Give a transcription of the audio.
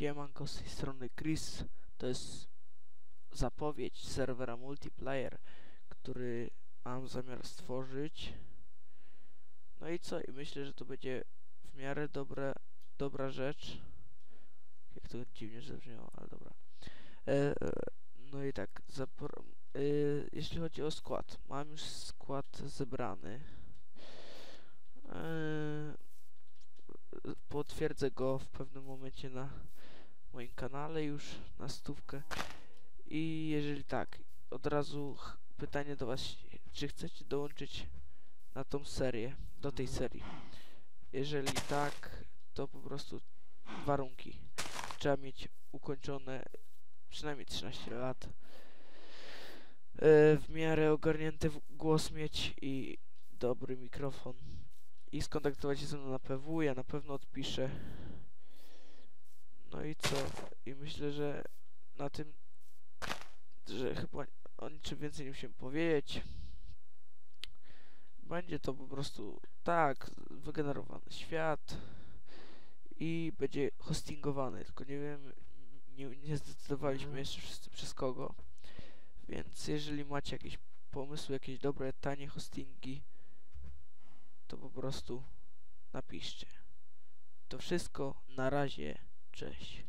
Siemanko z tej strony Chris. To jest zapowiedź serwera multiplayer, który mam zamiar stworzyć. No i co? I myślę, że to będzie w miarę dobre, dobra rzecz. Jak to dziwnie zabrzmiało, ale dobra. E, no i tak, e, jeśli chodzi o skład, mam już skład zebrany. E, potwierdzę go w pewnym momencie na moim kanale już na stówkę. I jeżeli tak, od razu pytanie do was, czy chcecie dołączyć na tą serię, do tej serii? Jeżeli tak, to po prostu warunki. Trzeba mieć ukończone przynajmniej 13 lat. e, W miarę ogarnięty głos mieć i dobry mikrofon. I skontaktować się ze mną na PW, ja na pewno odpiszę. No i co? I myślę, że na tym, że chyba o niczym więcej nie musimy powiedzieć. Będzie to po prostu tak, wygenerowany świat i będzie hostingowany, tylko nie wiem, nie, nie zdecydowaliśmy jeszcze wszyscy przez kogo. Więc jeżeli macie jakieś pomysły, jakieś dobre, tanie hostingi, to po prostu napiszcie. To wszystko, na razie, cześć.